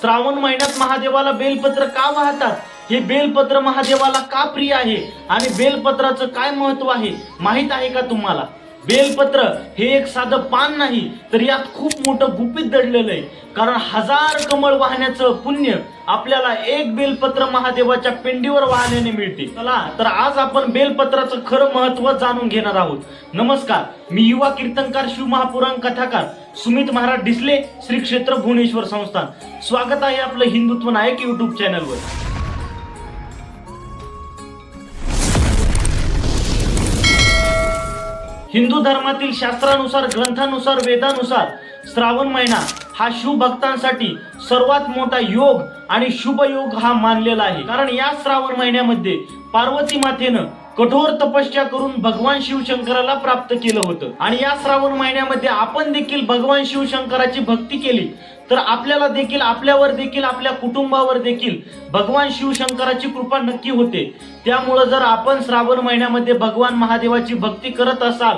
श्रावण महिन्यात महादेवाला बेलपत्र का वाहतात? हे बेलपत्र महादेवाला का प्रिय आहे? आणि बेलपत्राचं काय महत्त्व आहे? माहीत आहे का तुम्हाला? बेलपत्र हे एक साधं पान नाही तर यात खूप मोठं गुपित दडलेलं आहे. कारण हजार कमळ वाहण्याचं पुण्य आपल्याला एक बेलपत्र महादेवाच्या पिंडीवर वाहण्याने मिळते. चला तर आज आपण बेलपत्राचं खरं महत्त्व जाणून घेणार आहोत. नमस्कार मी युवा कीर्तनकार शिव महापुराण कथाकार सुमित महाराज डिसले श्री क्षेत्र भुवनेश्वर संस्थान. स्वागत आहे आपलं हिंदुत्व नायक युट्यूब चॅनलवर हिंदू धर्मातील शास्त्रानुसार ग्रंथानुसार वेदानुसार श्रावण महिना हा शिवभक्तांसाठी सर्वात मोठा योग आणि शुभ योग हा मानलेला आहे. कारण या श्रावण महिन्यामध्ये पार्वती मातेनं कठोर तपस्या करून भगवान शिवशंकराला प्राप्त केलं होतं. आणि या श्रावण महिन्यामध्ये आपण देखील भगवान शिवशंकराची भक्ती केली. तर आपल्याला देखील आपल्यावर देखील आपल्या कुटुंबावर देखील भगवान शिवशंकराची कृपा नक्की होते. त्यामुळं जर आपण श्रावण महिन्यामध्ये भगवान महादेवाची भक्ती करत असाल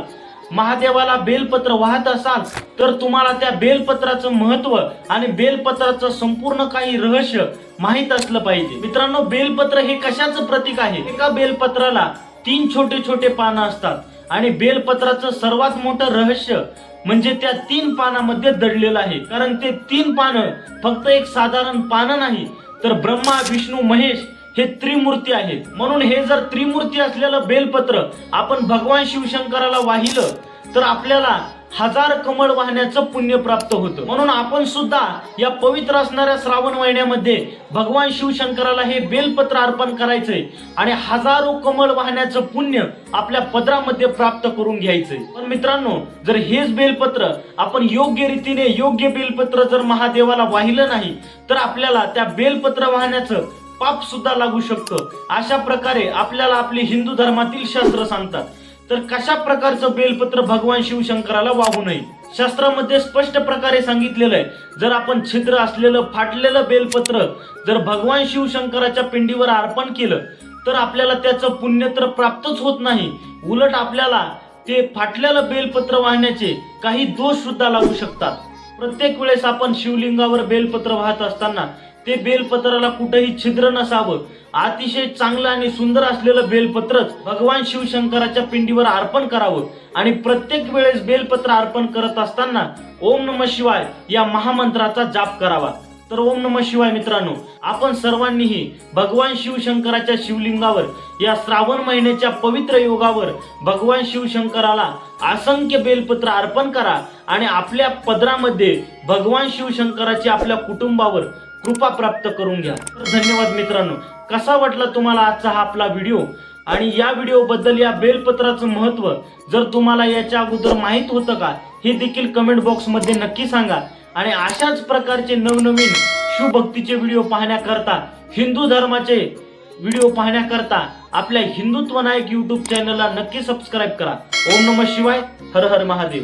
महादेवाला बेलपत्र वाहत असाल तर तुम्हाला त्या बेलपत्राचं महत्त्व आणि बेलपत्राचं संपूर्ण काही रहस्य माहीत असलं पाहिजे. मित्रांनो बेलपत्र हे कशाचं प्रतीक आहे? एका बेलपत्राला तीन छोटे छोटे पानं असतात. आणि बेलपत्राचं सर्वात मोठं रहस्य म्हणजे त्या तीन पानामध्ये दडलेलं आहे. कारण ते तीन पानं फक्त एक साधारण पानं नाही तर ब्रह्मा विष्णू महेश हे त्रिमूर्ती आहेत. म्हणून हे जर त्रिमूर्ती असलेलं बेलपत्र आपण भगवान शिवशंकराला वाहिलं तर आपल्याला हजार कमळ वाहण्याचं पुण्य प्राप्त होतं. म्हणून आपण सुद्धा या पवित्र असणाऱ्या श्रावण महिन्यामध्ये भगवान शिवशंकराला हे बेलपत्र अर्पण करायचंय आणि हजारो कमळ वाहण्याचं पुण्य आपल्या पदरामध्ये प्राप्त करून घ्यायचंय. पण मित्रांनो जर हेच बेलपत्र आपण योग्य रीतीने योग्य बेलपत्र जर महादेवाला वाहिलं नाही तर आपल्याला त्या बेलपत्र वाहण्याचं पाप सुद्धा लागू शकतं. अशा प्रकारे आपल्याला आपले हिंदू धर्मातील शास्त्र सांगतात. तर कशा प्रकारचं बेलपत्र भगवान शिवशंकराला वाहू नये शास्त्रामध्ये स्पष्ट प्रकारे सांगितलेलं आहे जर आपण छिद्र असलेलं फाटलेलं बेलपत्र जर भगवान शिवशंकराच्या पिंडीवर अर्पण केलं तर आपल्याला त्याचं पुण्य तर प्राप्तच होत नाही. उलट आपल्याला ते फाटलेलं बेलपत्र वाहण्याचे काही दोष सुद्धा लागू शकतात. प्रत्येक वेळेस आपण शिवलिंगावर बेलपत्र वाहत असताना ते बेलपत्राला कुठेही छिद्र नसावं. अतिशय चांगलं आणि सुंदर असलेलं बेलपत्रच भगवान शिवशंकराच्या पिंडीवर अर्पण करावं. आणि प्रत्येक वेळेस बेलपत्र अर्पण करत असताना ओम नम शिवाय या महामंत्राचा जाप करावा. तर ओम नम शिवाय मित्रांनो आपण सर्वांनीही भगवान शिवशंकराच्या शिवलिंगावर या श्रावण महिन्याच्या पवित्र योगावर भगवान शिवशंकराला असंख्य बेलपत्र अर्पण करा. आणि आपल्या पदरामध्ये भगवान शिवशंकराची आपल्या कुटुंबावर कृपा प्राप्त करून घ्या. धन्यवाद मित्रांनो. कसा वाटला तुम्हाला आजचा हा आपला व्हिडिओ? आणि या व्हिडिओ बद्दल या बेलपत्राचं महत्त्व जर तुम्हाला याच्या अगोदर माहीत होतं का हे देखील कमेंट बॉक्समध्ये नक्की सांगा. आणि अशाच प्रकारचे नवनवीन शिवभक्तीचे व्हिडिओ पाहण्याकरता हिंदू धर्माचे व्हिडिओ पाहण्याकरता आपल्या हिंदुत्व नायक यूट्यूब चॅनलला नक्की सबस्क्राईब करा. ओम नम शिवाय हर हर महादेव.